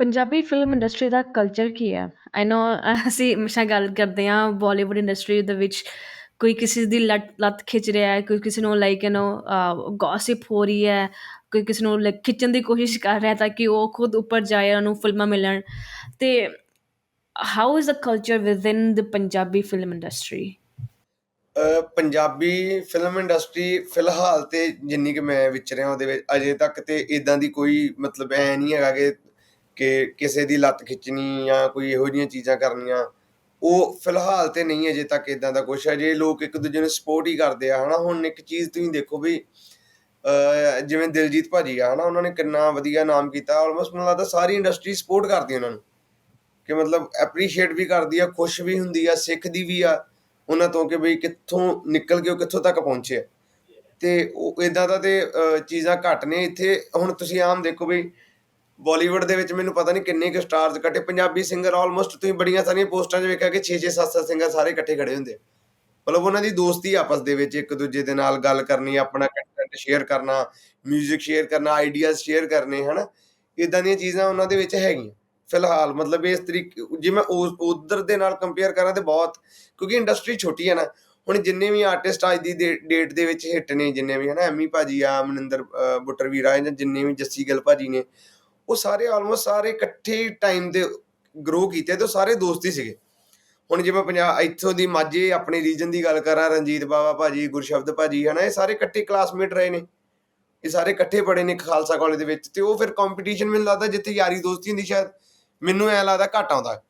Punjabi film industry ਦਾ culture ਕੀ ਹੈ? ਆਈ ਨੋ ਅਸੀਂ ਹਮੇਸ਼ਾ ਗੱਲ ਕਰਦੇ ਹਾਂ ਬਾਲੀਵੁੱਡ ਇੰਡਸਟਰੀ ਦੇ ਵਿੱਚ ਕੋਈ ਕਿਸੇ ਦੀ ਲੱਤ ਲੱਤ ਖਿੱਚ ਰਿਹਾ ਹੈ ਕੋਈ ਕਿਸੇ ਨੂੰ ਲਾਈਕ ਯੂ ਨੋ ਗੌਸਿਪ ਹੋ ਰਹੀ ਹੈ ਕੋਈ ਕਿਸੇ ਨੂੰ ਲਾਈਕ ਖਿੱਚਣ ਦੀ ਕੋਸ਼ਿਸ਼ ਕਰ ਰਿਹਾ ਤਾਂ ਕਿ ਉਹ ਖੁਦ ਉੱਪਰ ਜਾਏ ਉਹਨੂੰ ਫਿਲਮਾਂ ਮਿਲਣ ਤੇ how is the culture within the Punjabi film industry Punjabi film industry ਫਿਲਹਾਲ ਤੇ ਜਿੰਨੀ ਕਿ ਮੈਂ ਵਿਚਰਿਆ ਉਹਦੇ ਵਿੱਚ ਅਜੇ ਤੱਕ ਤੇ ਇਦਾਂ ਦੀ ਕੋਈ ਮਤਲਬ ਐ ਨਹੀਂ ਹੈਗਾ ਕਿ ਕਿ ਕਿਸੇ ਦੀ ਲੱਤ ਖਿੱਚਣੀ ਜਾਂ ਕੋਈ ਇਹੋ ਜਿਹੀਆਂ ਚੀਜ਼ਾਂ ਕਰਨੀਆਂ, ਉਹ ਫਿਲਹਾਲ ਤੇ ਨਹੀਂ ਅਜੇ ਤੱਕ ਇਦਾਂ ਦਾ ਕੁਝ ਜੇ ਲੋਕ ਇੱਕ ਦੂਜੇ ਨੂੰ ਸਪੋਰਟ ਹੀ ਕਰਦੇ ਆ, ਹਨਾ, ਹੁਣ ਇੱਕ ਚੀਜ਼ ਤੁਸੀਂ ਦੇਖੋ ਵੀ ਜਿਵੇਂ ਦਿਲਜੀਤ ਭਾਜੀ ਆ, ਹਨਾ, ਉਹਨਾਂ ਨੇ ਕਿੰਨਾ ਵਧੀਆ ਨਾਮ ਕੀਤਾ ਆਲਮੋਸਟ ਮੈਨੂੰ ਲੱਗਦਾ ਸਾਰੀ ਇੰਡਸਟਰੀ ਸਪੋਰਟ ਕਰਦੀ ਉਹਨਾਂ ਨੂੰ। ਕਿ ਮਤਲਬ ਐਪਰੀਸ਼ੀਏਟ ਵੀ ਕਰਦੀ ਆ, ਖੁਸ਼ ਵੀ ਹੁੰਦੀ ਆ, ਸਿੱਖਦੀ ਵੀ ਆ, ਉਹਨਾਂ ਤੋਂ ਕਿ ਬਈ ਕਿੱਥੋਂ ਨਿਕਲ ਕੇ ਉਹ ਕਿੱਥੋਂ ਤੱਕ ਪਹੁੰਚੇ ਆ। ਤੇ ਉਹ ਇਦਾਂ ਦਾ ਤੇ ਚੀਜ਼ਾਂ ਘੱਟ ਨੇ। ਇੱਥੇ ਹੁਣ ਤੁਸੀਂ ਆਮ ਦੇਖੋ ਬਈ ਬਾਲੀਵੁੱਡ ਦੇ ਵਿੱਚ ਮੈਨੂੰ ਪਤਾ ਨਹੀਂ ਕਿੰਨੇ ਕੁ ਸਟਾਰਸ ਇਕੱਠੇ ਪੰਜਾਬੀ ਸਿੰਗਰ ਆਲਮੋਸਟ ਤੁਸੀਂ ਬੜੀਆਂ ਸਾਰੀਆਂ ਪੋਸਟਾਂ 'ਚ ਵੇਖਿਆ ਕਿ 6-6 7-7 ਸਿੰਗਰ ਸਾਰੇ ਇਕੱਠੇ ਖੜੇ ਹੁੰਦੇ ਮਤਲਬ ਉਹਨਾਂ ਦੀ ਦੋਸਤੀ ਆਪਸ ਦੇ ਵਿੱਚ ਇੱਕ ਦੂਜੇ ਦੇ ਨਾਲ ਗੱਲ ਕਰਨੀ ਆਪਣਾ ਕੰਟੈਂਟ ਸ਼ੇਅਰ ਕਰਨਾ 뮤직 ਸ਼ੇਅਰ ਕਰਨਾ ਆਈਡੀਆਜ਼ ਸ਼ੇਅਰ ਕਰਨੇ ਹਨਾ? ਇਦਾਂ ਦੀਆਂ ਚੀਜ਼ਾਂ ਉਹਨਾਂ ਦੇ ਵਿੱਚ ਹੈਗੀਆਂ। ਫਿਲਹਾਲ ਮਤਲਬ ਇਸ ਤਰੀਕੇ ਜੇ ਮੈਂ ਉਸ ਉਧਰ ਦੇ ਨਾਲ ਕੰਪੇਅਰ ਕਰਾਂ ਤੇ ਬਹੁਤ ਕਿਉਂਕਿ ਇੰਡਸਟਰੀ ਛੋਟੀ ਹੈ ਨਾ ਹੁਣ ਜਿੰਨੇ ਵੀ ਆਰਟਿਸਟ ਅੱਜ ਦੀ ਡੇਟ ਦੇ ਵਿੱਚ ਹਿੱਟ ਨੇ ਜਿੰਨੇ ਵੀ ਹਨਾ? ਐਮੀ ਭਾਜੀ ਆ ਮਨਿੰਦਰ ਅ, ਜਾਂ ਜਿੰਨੇ ਵੀ ਜੱਸੀ ਗਿੱਲ ਭਾਜੀ ਨੇ ਉਹ ਸਾਰੇ ਆਲਮੋਸਟ ਸਾਰੇ ਇਕੱਠੇ ਟਾਈਮ ਦੇ ਗਰੋ ਕੀਤੇ ਤੇ ਉਹ ਸਾਰੇ ਦੋਸਤ ਹੀ ਸੀਗੇ। ਹੁਣ ਜੇ ਮੈਂ ਪੰਜਾਬ ਇੱਥੋਂ ਦੀ ਮਾਝੇ ਆਪਣੇ ਰੀਜਨ ਦੀ ਗੱਲ ਕਰਾਂ, ਰਣਜੀਤ ਬਾਵਾ ਭਾਜੀ, ਗੁਰਸ਼ਬਦ ਭਾਜੀ, ਹਨਾ, ਇਹ ਸਾਰੇ ਇਕੱਠੇ ਕਲਾਸਮੇਟ ਰਹੇ ਨੇ। ਇਹ ਸਾਰੇ ਇਕੱਠੇ ਪੜੇ ਨੇ ਖਾਲਸਾ ਕਾਲਜ ਦੇ ਵਿੱਚ ਤੇ ਉਹ ਫਿਰ ਕੰਪੀਟੀਸ਼ਨ ਮੈਨੂੰ ਲੱਗਦਾ ਜਿੱਥੇ ਯਾਰੀ ਦੋਸਤੀ ਹੁੰਦੀ ਸ਼ਾਇਦ, ਮੈਨੂੰ ਐ ਲੱਗਦਾ ਘੱਟ ਆਉਂਦਾ।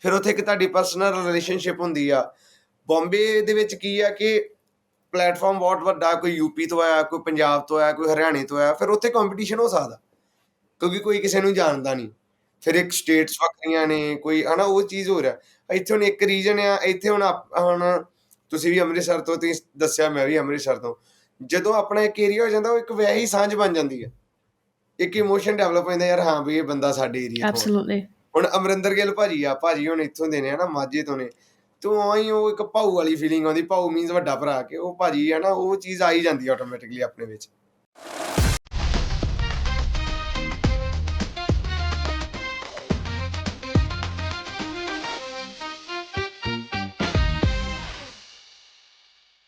ਫਿਰ ਉੱਥੇ ਇੱਕ ਤੁਹਾਡੀ ਪਰਸਨਲ ਰਿਲੇਸ਼ਨਸ਼ਿਪ ਹੁੰਦੀ ਆ। ਬੰਬੇ ਦੇ ਵਿੱਚ ਕੀ ਆ ਕਿ ਪਲੇਟਫਾਰਮ ਬਹੁਤ ਵੱਡਾ, ਕੋਈ ਯੂਪੀ ਤੋਂ ਆਇਆ, ਕੋਈ ਪੰਜਾਬ ਤੋਂ ਆਇਆ, ਕੋਈ ਹਰਿਆਣੇ ਤੋਂ ਆਇਆ, ਫਿਰ ਉੱਥੇ ਕੰਪੀਟੀਸ਼ਨ ਹੋ ਸਕਦਾ। ਕਿਉਂਕਿ ਕੋਈ ਕਿਸੇ ਨੂੰ ਜਾਣਦਾ ਨਹੀਂ। ਫਿਰ ਇੱਕ ਸਟੇਟਸ ਵੱਖਰੀਆਂ ਨੇ ਕੋਈ ਹਨਾ ਉਹ ਚੀਜ਼ ਹੋ ਰਿਹਾ ਇੱਥੇ ਹੁਣ ਇੱਕ ਰੀਜਨ ਆ ਇੱਥੇ ਹੁਣ ਆਪ- ਹੁਣ ਤੁਸੀਂ ਵੀ ਅੰਮ੍ਰਿਤਸਰ ਤੋਂ ਤੁਸੀਂ ਦੱਸਿਆ ਮੈਂ ਵੀ ਅੰਮ੍ਰਿਤਸਰ ਤੋਂ। ਜਦੋਂ ਆਪਣਾ ਇੱਕ ਏਰੀਆ ਹੋ ਜਾਂਦਾ ਉਹ ਇੱਕ ਵਿਆਹੀ ਸਾਂਝ ਬਣ ਜਾਂਦੀ ਹੈ ਇੱਕ ਇਮੋਸ਼ਨ ਡਿਵੈਲਪ ਹੋ ਜਾਂਦਾ ਯਾਰ ਹਾਂ ਵੀ ਇਹ ਬੰਦਾ ਸਾਡੇ ਏਰੀਆ ਤੋਂ ਆ। ਐਬਸੋਲੂਟਲੀ ਹੁਣ ਅਮਰਿੰਦਰ ਗਿੱਲ ਭਾਜੀ ਆ ਭਾਜੀ ਹੁਣ ਇੱਥੋਂ ਦੇ ਨੇ ਹਨਾ ਮਾਝੇ ਤੋਂ ਨੇ। ਤੇ ਆਈ ਉਹ ਇੱਕ ਭਾਊ ਵਾਲੀ ਫੀਲਿੰਗ ਆਉਂਦੀ ਭਾਊ ਮੀਨਸ ਵੱਡਾ ਭਰਾ ਕੇ ਉਹ ਭਾਜੀ ਹੈ ਨਾ ਉਹ ਚੀਜ਼ ਆਈ ਜਾਂਦੀ ਆਟੋਮੈਟਿਕਲੀ ਆਪਣੇ ਵਿੱਚ।